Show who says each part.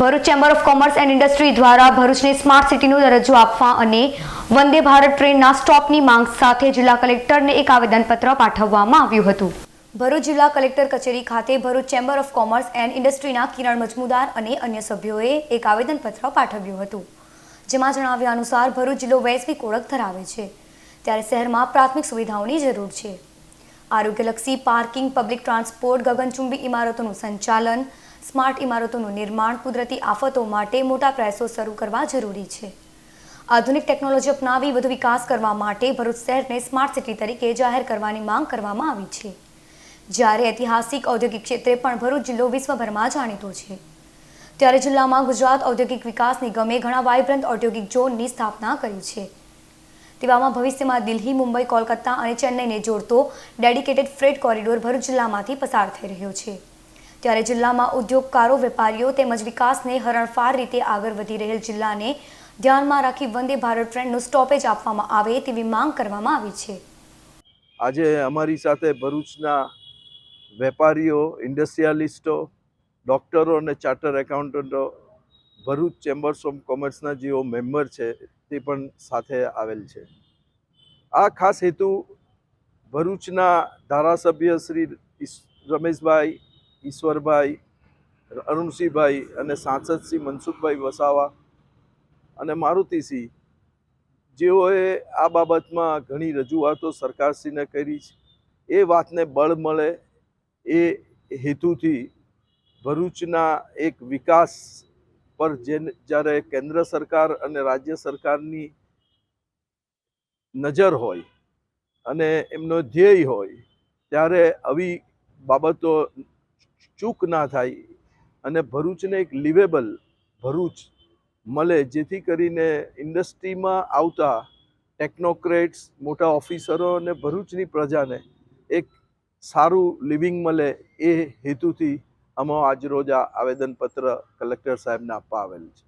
Speaker 1: Bharuch chamber of commerce and industry દ્વારા ભરૂચને smart સિટીનો દરજ્જો આપવા અને વંદે ભારત ટ્રેનના સ્ટોપની માંગ સાથે જિલ્લા કલેક્ટરને એક આવેદનપત્ર પાઠવવામાં આવ્યું હતું. ભરૂચ જિલ્લા કલેક્ટર કચેરી ખાતે Bharuch chamber of commerce and ઇન્ડસ્ટ્રીના Kiran Majmudar અને અન્ય સભ્યોએ એક આવેદનપત્ર પાઠવ્યું હતું. જેમાં જણાવ્યા અનુસાર ભરૂચ જિલ્લો વૈશ્વિક ઓળખ ધરાવે છે. ત્યારે શહેરમાં પ્રાથમિક સુવિધાઓની જરૂર છે. આરોગ્યલક્ષી પાર્કિંગ, પબ્લિક ટ્રાન્સપોર્ટ, ગગનચુંબી ઇમારતોનું સંચાલન સ્માર્ટ ઇમારતોનું નિર્માણ કુદરતી આફતો માટે મોટા પ્રયાસો શરૂ કરવા જરૂરી છે. આધુનિક ટેકનોલોજી અપનાવી વધુ વિકાસ કરવા માટે ભરૂચ શહેરને સ્માર્ટ સિટી તરીકે જાહેર કરવાની માંગ કરવામાં આવી છે. જ્યારે ઐતિહાસિક ઔદ્યોગિક ક્ષેત્રે પણ ભરૂચ જિલ્લો વિશ્વભરમાં જાણીતો છે. ત્યારે જિલ્લામાં ગુજરાત ઔદ્યોગિક વિકાસ નિગમે ઘણા વાયબ્રન્ટ ઔદ્યોગિક ઝોનની સ્થાપના કરી છે. તેવામાં ભવિષ્યમાં દિલ્હી, મુંબઈ, કોલકાતા અને ચેન્નઈને જોડતો ડેડિકેટેડ ફ્રેટ કોરિડોર ભરૂચ જિલ્લામાંથી પસાર થઈ રહ્યો છે. ત્યારે જિલ્લામાં ઉદ્યોગકારો, વેપારીઓ તેમજ વિકાસને હરણફાર રીતે આગળ વધી રહેલ જિલ્લાને ધ્યાનમાં રાખી વંદે ભારત ટ્રેનનું સ્ટોપેજ આપવામાં આવે તેવી માંગ કરવામાં આવી છે.
Speaker 2: આજે અમારી સાથે ભરૂચના વેપારીઓ, ઇન્ડસ્ટ્રીયાલિસ્ટો, ડૉક્ટરો અને ચાર્ટર એકાઉન્ટન્ટો, ભરૂચ ચેમ્બર્સ ઓફ કોમર્સના જેઓ મેમ્બર છે તે પણ સાથે આવેલ છે. આ ખાસ હેતુ ભરૂચના ધારાસભ્ય શ્રી રમેશભાઈ ઈશ્વરભાઈ, અરુણસિંહભાઈ અને સાંસદસિંહ મનસુખભાઈ વસાવા અને મારુતિસિંહ, જેઓએ આ બાબતમાં ઘણી રજૂઆતો સરકારશ્રીને કરી છે. એ વાતને બળ મળે એ હેતુથી ભરૂચના એક વિકાસ પર જે જ્યારે કેન્દ્ર સરકાર અને રાજ્ય સરકારની નજર હોય અને એમનો ધ્યેય હોય, ત્યારે આવી બાબતો ચૂક ના થાય અને ભરૂચને એક લિવેબલ ભરૂચ મળે, જેથી કરીને ઇન્ડસ્ટ્રીમાં આવતા ટેકનોક્રેટ્સ મોટા ઓફિસરો અને ભરૂચની પ્રજાને એક સારું લિવિંગ મળે એ હેતુથી અમે આજરોજ આ આવેદનપત્ર કલેક્ટર સાહેબને આપવા આવેલ છે.